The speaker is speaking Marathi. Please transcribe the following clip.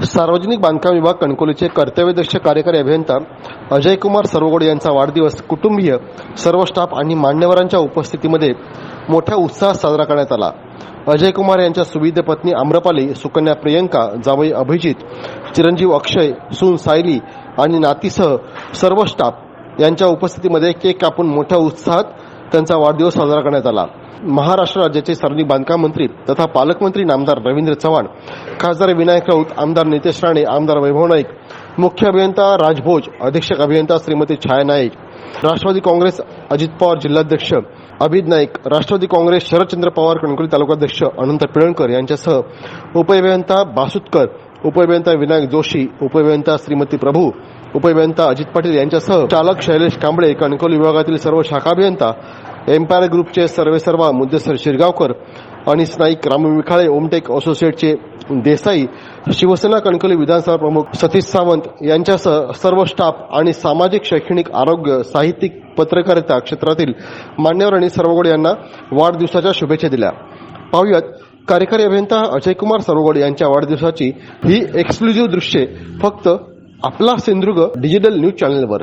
सार्वजनिक बांधकाम विभाग कणकोलीचे कर्तव्यदक्ष कार्यकारी अभियंता अजय कुमार सरवगोड यांचा वाढदिवस कुटुंबीय सर्व स्टाफ आणि मान्यवरांच्या उपस्थितीमध्ये मोठ्या उत्साहात साजरा करण्यात आला. अजय कुमार यांच्या सुविध पत्नी आम्रपाली सुकन्या प्रियंका जावई अभिजित चिरंजीव अक्षय सून सायली आणि नातीसह सर्व स्टाफ यांच्या उपस्थितीमध्ये केक कापून मोठ्या उत्साहात त्यांचा वाढदिवस साजरा करण्यात आला. महाराष्ट्र राज्याचे सार्वजनिक बांधकाम मंत्री तथा पालकमंत्री नामदार रवींद्र चव्हाण खासदार विनायक राऊत आमदार नितेश राणे आमदार वैभव नाईक मुख्य अभियंता राजभोज अधीक्षक अभियंता श्रीमती छाया नाईक राष्ट्रवादी काँग्रेस अजित पवार जिल्हाध्यक्ष अभिद नाईक राष्ट्रवादी काँग्रेस शरदचंद्र पवार कणकोली तालुकाध्यक्ष अनंत पिळणकर यांच्यासह उपअभियंता बासुतकर उपअभियंता विनायक जोशी उपअभियंता श्रीमती प्रभू उपअभियंता अजित पाटील यांच्यासह चालक शैलेश कांबळे कणकोली विभागातील सर्व शाखा अभियंता एम्पायर ग्रुपचे सर्वेसर्वा मुद्देसर शिरगावकर आणि स्नाईक राम विखाळे ओमटेक असोसिएटचे देसाई शिवसेना कणकवली विधानसभा प्रमुख सतीश सावंत यांच्यासह सर्व स्टाफ आणि सामाजिक शैक्षणिक आरोग्य साहित्यिक पत्रकारिता क्षेत्रातील मान्यवरांनी सर्वगोड यांना वाढदिवसाच्या शुभेच्छा दिल्या. पाहुयात कार्यकारी अभियंता अजयकुमार सरवगोड यांच्या वाढदिवसाची ही एक्सक्लुझिव्ह दृश्ये. फक्त आपला सिंधुदुर्ग डिजिटल न्यूज चॅनलवर.